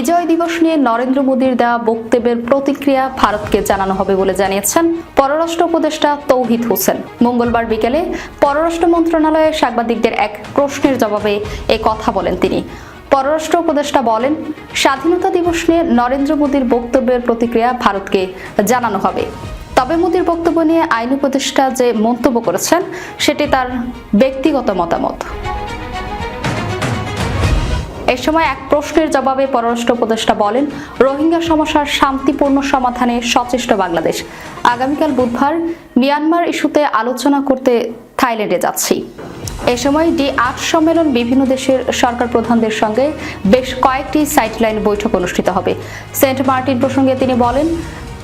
বিজয় দিবস নিয়ে নরেন্দ্র মোদীর দেওয়া বক্তব্যের প্রতিক্রিয়া ভারতকে জানানো হবে বলে জানিয়েছেন পররাষ্ট্র উপদেষ্টা তৌহিদ হোসেন। মঙ্গলবার বিকেলে পররাষ্ট্র মন্ত্রণালয়ে সাংবাদিকদের এক প্রশ্নের জবাবে এ কথা বলেন তিনি। পররাষ্ট্র উপদেষ্টা বলেন, স্বাধীনতা দিবস নিয়ে নরেন্দ্র মোদীর বক্তব্যের প্রতিক্রিয়া ভারতকে জানানো হবে। তবে মোদীর বক্তব্য নিয়ে আইন উপদেষ্টা যে মন্তব্য করেছেন, সেটি তার ব্যক্তিগত মতামত। সময় এক প্রশ্নের জবাবে পররাষ্ট্র উপদেষ্টা বলেন, রোহিঙ্গা সমস্যার শান্তিপূর্ণ সমাধানে সচেষ্ট বাংলাদেশ। আগামীকাল বুধবার মিয়ানমার ইস্যুতে আলোচনা করতে থাইল্যান্ডে যাচ্ছি। এ সময় ডি আট সম্মেলন বিভিন্ন দেশের সরকার প্রধানদের সঙ্গে বেশ কয়েকটি সাইডলাইন বৈঠক অনুষ্ঠিত হবে। সেন্ট মার্টিন প্রসঙ্গে তিনি বলেন,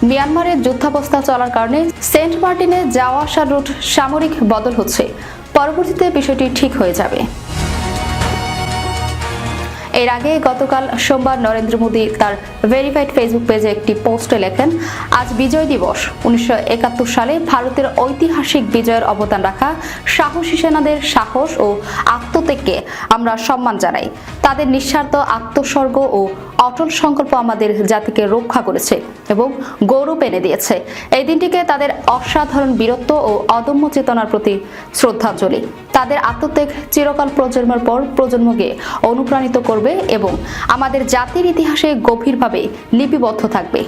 মিয়ানমারে যুদ্ধাবস্থা চলার কারণে সেন্ট মার্টিনে যাওয়া আসার রুট সামরিক বদল হচ্ছে। পরবর্তীতে বিষয়টি ঠিক হয়ে যাবে। এর আগে গতকাল সোমবার নরেন্দ্র মোদী তার ভেরিফাইড ফেসবুক পেজে একটি পোস্টে লেখেন, আজ বিজয় দিবস। উনিশশো একাত্তর সালে ভারতের ঐতিহাসিক বিজয়ের অবদান রাখা সাহসী সেনাদের সাহস ও আত্মত্যাগকে আমরা সম্মান জানাই। তাদের নিঃস্বার্থ আত্মস্বর্গ ও অটল সংকল্প আমাদের জাতিকে রক্ষা করেছে এবং গৌরব এনে দিয়েছে। এই দিনটিকে তাদের অসাধারণ বীরত্ব ও অদম্য চেতনার প্রতি শ্রদ্ধাঞ্জলি। তাদের আত্মত্যাগ চিরকাল প্রজন্মের পর প্রজন্মকে অনুপ্রাণিত করবে এবং আমাদের জাতির ইতিহাসে গভীরভাবে লিপিবদ্ধ থাকবে।